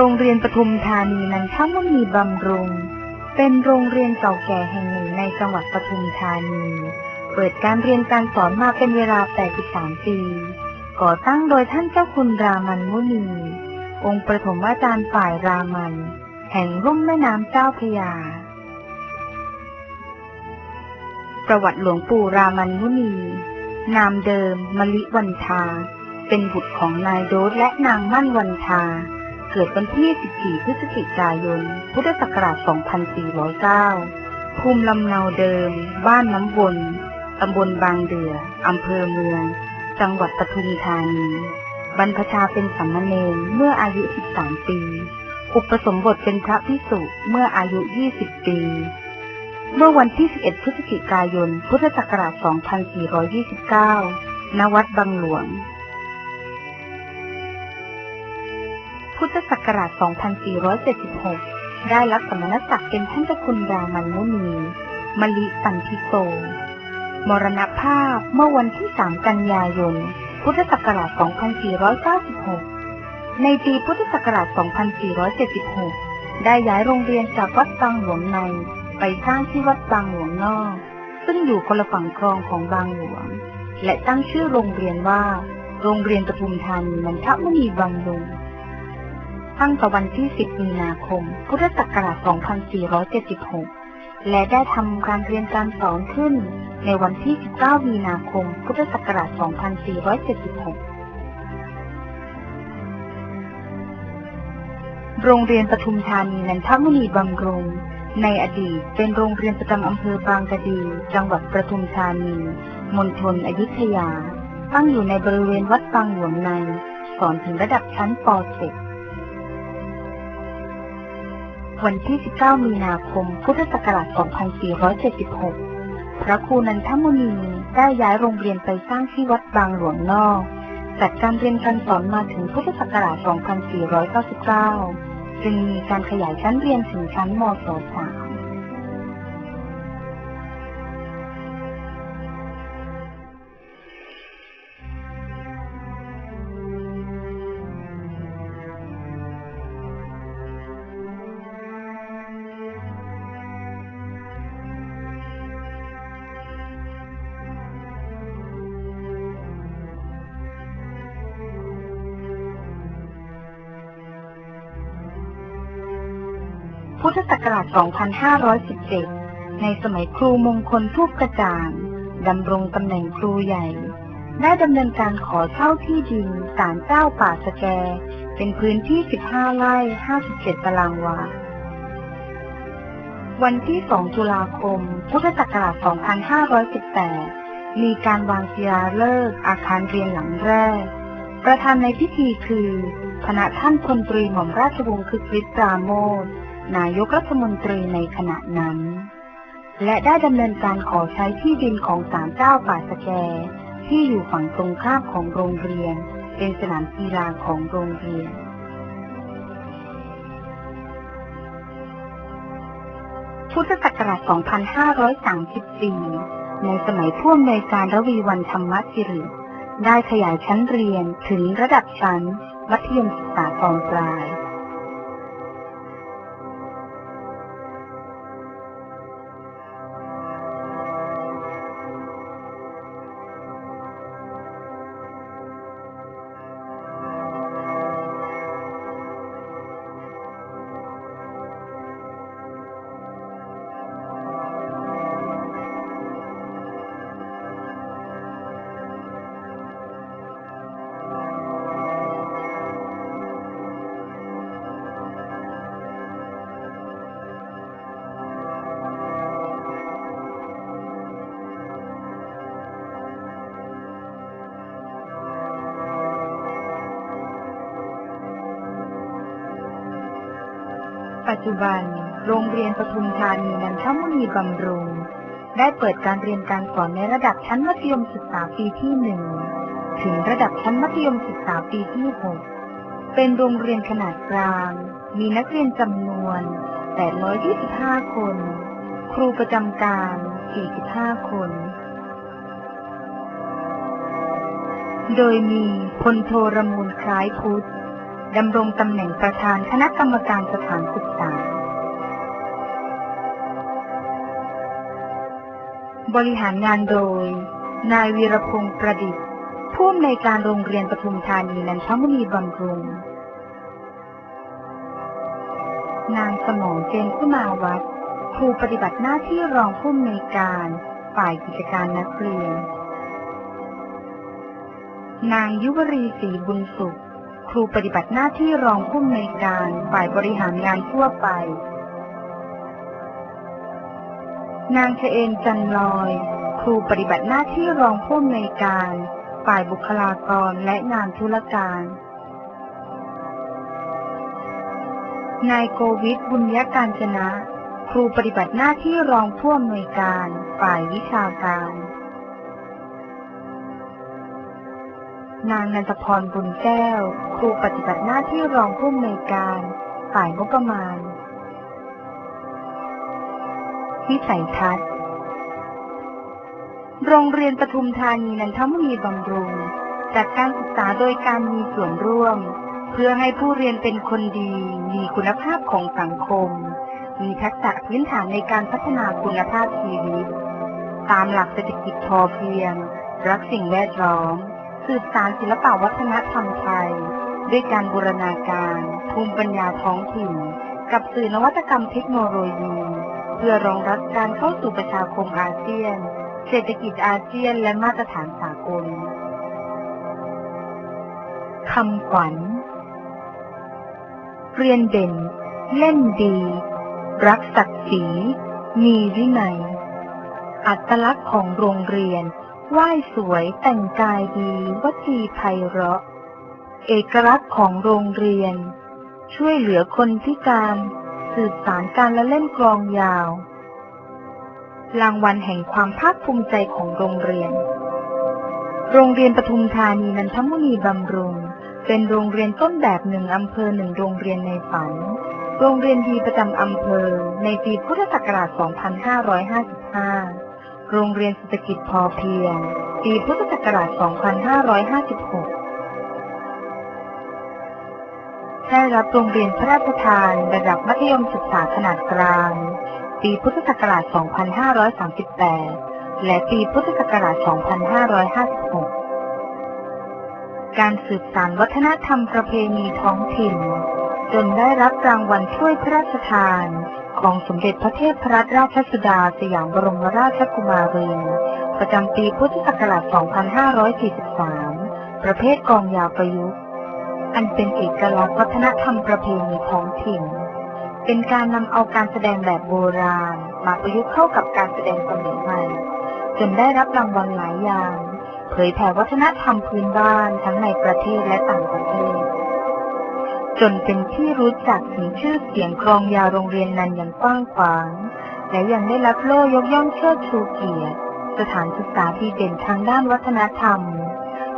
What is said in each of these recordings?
โรงเรียนปทุมธานีนันทมุนีบำรุง เป็นโรงเรียนเก่าแก่แห่งหนึ่งในจังหวัดปทุมธานี เปิดการเรียนการสอนมาเป็นเวลา 83 ปี ก่อตั้งโดยท่านเจ้าคุณรามันมุนี องค์ประถมอาจารย์ฝ่ายรามัน แห่งรุ่มแม่น้ำเจ้าพยา ประวัติหลวงปู่รามันมุนี นามเดิมมลิวันทา เป็นบุตรของนายโดสและนางมั่นวันทา กิดวันที่14พฤศจิกายน พุทธศักราช 2409 ภูมิลำเนาเดิม บ้านน้ำวน ตำบลบางเดือ อำเภอเมือง จังหวัดปทุมธานี บรรพชาเป็นสัมมเนรเมื่ออายุ 13 ปี อุปสมบทเป็นพระพิสุเมื่ออายุ 20 ปี เมื่อวันที่ 11 พฤศจิกายน พุทธศักราช 2429 ณ วัดบางหลวง พุทธศักราช 2476 ได้รับสมณศักดิ์เป็นท่านเจ้าคุณรามันมุนีมลิปันทิโต มรณภาพเมื่อวันที่ 3 กันยายน พุทธศักราช 2496 ในปีพุทธศักราช 2476 ได้ย้ายโรงเรียนจากวัดบางหลวงในไปสร้างที่วัดบางหลวงนอก ซึ่งอยู่คนละฝั่งคลองของบางหลวง และตั้งชื่อโรงเรียนว่า โรงเรียนปทุมธานีนันทมุนีบำรุง ตั้งแต่วันที่ 10 มีนาคม พุทธศักราช 2476 และได้ทำการเรียนการสอนขึ้นในวันที่ 19 มีนาคม พุทธศักราช 2476 โรงเรียนปทุมธานีนันทมุนีบำรุง ในอดีตเป็นโรงเรียนประจำอำเภอบางกะดี จังหวัดปทุมธานีมณฑลอยุธยา ตั้งอยู่ในบริเวณวัดบางหลวงใน สอนถึงระดับชั้นป .7 วันที่ 19 มีนาคม พุทธศักราช 2476 พระครูนันทมุนีได้ย้ายโรงเรียนไปสร้างที่วัดบางหลวงนอก จัดการเรียนการสอนมาถึงพุทธศักราช 2499 จึงมีการขยายชั้นเรียนถึงชั้นมศ .3 พุทธศักราช 2517 ในสมัยครูมงคลทูปกระจ่างดำรงตำแหน่งครูใหญ่ ได้ดำเนินการขอเช่าที่ดินศาลเจ้าป่าสแก เป็นพื้นที่ 15 ไร่ 57 ตารางวา วันที่ 2 ตุลาคม พุทธศักราช 2518 มีการวางศิลาฤกษ์อาคารเรียนหลังแรก ประธานในพิธีคือคณะท่านพลตรีหม่อมราชวงศ์คึกฤทธิ์ปราโมท นายกรัฐมนตรีในขณะนั้น และได้ดำเนินการขอใช้ที่ดินของศาลเจ้าป่าสแก ที่อยู่ฝั่งตรงข้ามของโรงเรียน เป็นสนามกีฬาของโรงเรียนพุทธศักราช 2534 ในสมัยผู้อำนการระวีวันธรรมสิริ ได้ขยายชั้นเรียนถึงระดับชั้น มัธยมศึกษาตอนปลาย ปัจจุบัน โรงเรียนปทุมธานีนันทมุนีบำรุง ได้เปิดการเรียนการสอนในระดับชั้นมัธยมศึกษาปีที่หนึ่งถึงระดับชั้นมัธยมศึกษาปีที่หกเป็นโรงเรียนขนาดกลาง มีนักเรียนจำนวน 825 คน ครูประจำการ 45 คน โดยมีพลโทรมูลคล้ายพุทธ ดำรงตำแหน่งประธานคณะกรรมการสถานศึกษา บริหารงานโดย นายวีรพงศ์ประดิษฐ์ ผู้อำนวยการโรงเรียนปทุมธานีนันทมุนีบำรุง นางสมองเจนคุณาวัฒน์ครูปฏิบัติหน้าที่รองผู้อำนวยการฝ่ายกิจการนักเรียน นางยุวรีศรีบุญสุข ครูปฏิบัติหน้าที่รองผู้อำนวยการฝ่ายบริหารงานทั่วไป นางเชเอมจันลอย ครูปฏิบัติหน้าที่รองผู้อำนวยการ ฝ่ายบุคลากรและงานธุรการ นายโกวิทบุญยการจนะ ครูปฏิบัติหน้าที่รองผู้อำนวยการ ฝ่ายวิชาการ นางนันทพรบุญแก้ว ครูปฏิบัติหน้าที่รองผู้อำนวยการ ฝ่ายงบประมาณ วิสัยทัศน์ โรงเรียนปทุมธานีนันทมุนีบำรุง จัดการศึกษาโดยการมีส่วนร่วม เพื่อให้ผู้เรียนเป็นคนดี มีคุณภาพของสังคม มีทักษะพื้นฐานในการพัฒนาคุณภาพชีวิต ตามหลักเศรษฐกิจพอเพียง รักสิ่งแวดล้อม สืบสารศิลปวัฒนธรรมไทย ด้วยการบูรณาการ ภูมิปัญญาท้องถิ่น กับสื่อนวัตกรรมเทคโนโลยี เพื่อรองรับการเข้าสู่ประชาคมอาเซียน เศรษฐกิจอาเซียนและมาตรฐานสากลคำขวัญ เรียนเด่น เล่นดี รักศักดิ์ศรี มีวินัย อัตลักษณ์ของโรงเรียน ไหว้สวยแต่งกายดีวจีไพเราะ เอกลักษณ์ของโรงเรียน ช่วยเหลือคนพิการสืบสารการละเล่นกลองยาว รางวัลแห่งความภาคภูมิใจของโรงเรียน โรงเรียนปทุมธานีนันทมุนีบำรุง เป็นโรงเรียนต้นแบบหนึ่งอำเภอหนึ่งโรงเรียนในฝัน โรงเรียนดีประจำอำเภอในปีพุทธศักราช 2555 โรงเรียนเศรษฐกิจพอเพียง ปีพุทธศักราช 2556 ได้รับโรงเรียนพระราชทานระดับมัธยมศึกษาขนาดกลาง ปีพุทธศักราช 2538 และปีพุทธศักราช 2556 การสืบสานวัฒนธรรมประเพณีท้องถิ่น จนได้รับรางวัลถ้วยพระราชทาน ของสมเด็จพระเทพรัตนราชสุดาสยามบรมราชกุมารีประจำปีพุทธศักราช 2543 ประเภทกองยาวประยุกต์ อันเป็นเอกลักษณ์วัฒนธรรมประเพณีท้องถิ่น เป็นการนำเอาการแสดงแบบโบราณ มาประยุกต์เข้ากับการแสดงสมัยใหม่ จนได้รับรางวัลหลายอย่าง เผยแผ่วัฒนธรรมพื้นบ้านทั้งในประเทศและต่างประเทศ จนเป็นที่รู้จักถึงชื่อเสียงกรองยาวโรงเรียนนั้นอย่างกว้างขวาง และยังได้รับโล่ยกย่องเชิดชูเกียรติ สถานศึกษาดีเด่นทางด้านวัฒนธรรม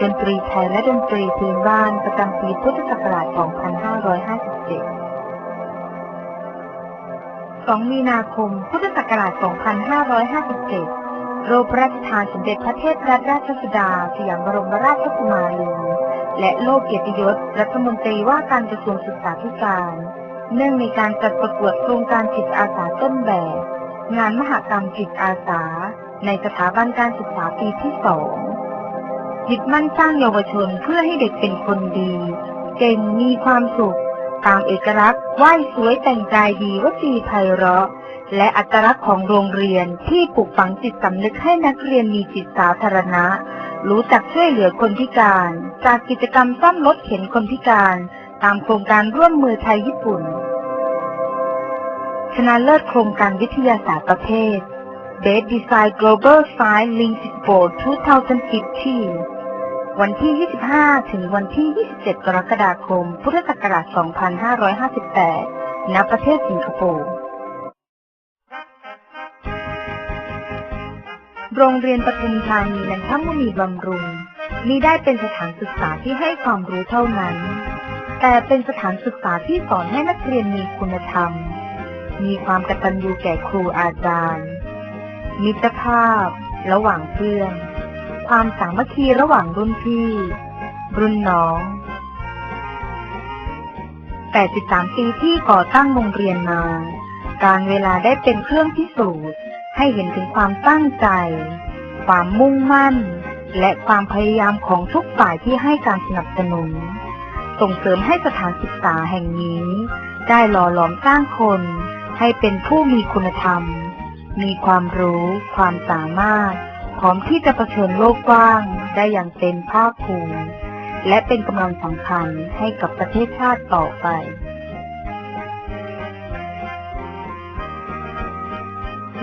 ดนตรีไทยและดนตรีพื้นบ้านประจำปีพุทธศักราช 2557 2 มีนาคม พุทธศักราช 2557 โรพระราชทานสมเด็จพระเทพรัตนราชสุดา สยามบรมราชกุมารี และโลกเกียรติยศรัฐมนตรีว่าการกระทรวงศึกษาธิการ เนื่องในการจัดประกวดโครงการจิตอาสาต้นแบบ งานมหกรรมจิตอาสา ในสถาบันการศึกษาปีที่สองยึดมั่นสร้างเยาวชนเพื่อให้เด็กเป็นคนดี เก่งมีความสุข ตามเอกลักษณ์ไหว้สวยแต่งกายดีวจีไพเราะ และอัตลักษณ์ของโรงเรียนที่ปลูกฝังจิตสำนึกให้นักเรียนมีจิตสาธารณะ รู้จักช่วยเหลือคนพิการ จากกิจกรรมซ่อมรถเข็นคนพิการ ตามโครงการร่วมมือไทยญี่ปุ่น ชนะเลิศโครงการวิทยาศาสตร์ประเภท Best Design Global Science Link Sport 2015 วันที่ 25 ถึงวันที่ 27 กรกฎาคม พุทธศักราช 2558 ณ ประเทศสิงคโปร์ โรงเรียนปทุมธานีนันทมุนีบำรุงมีได้เป็นสถานศึกษาที่ให้ความรู้เท่านั้น แต่เป็นสถานศึกษาที่สอนให้นักเรียนมีคุณธรรม มีความกตัญญูแก่ครูอาจารย์ มิตรภาพ ระหว่างเพื่อน ความสามัคคีระหว่างรุ่นพี่ รุ่นน้อง 83 ปีที่ก่อตั้งโรงเรียนมา การเวลาได้เป็นเครื่องพิสูจน์ ให้เห็นถึงความตั้งใจ ความมุ่งมั่น และความพยายามของทุกฝ่ายที่ให้การสนับสนุน ส่งเสริมให้สถานศึกษาแห่งนี้ ได้หล่อหลอมสร้างคน ให้เป็นผู้มีคุณธรรม มีความรู้ ความสามารถ พร้อมที่จะเผชิญโลกกว้าง ได้อย่างเต็มภาคภูมิและเป็นกำลังสำคัญให้กับประเทศชาติต่อไป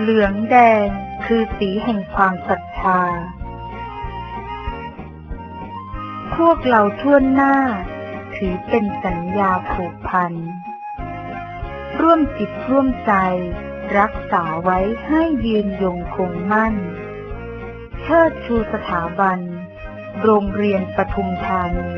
เหลืองแดงคือสีแห่งความศรัทธา พวกเราทั่วหน้า ถือเป็นสัญญาผูกพัน ร่วมจิตร่วมใจ รักษาไว้ให้ยืนยงคงมั่น เชิดชูสถาบัน โรงเรียนปทุมธานี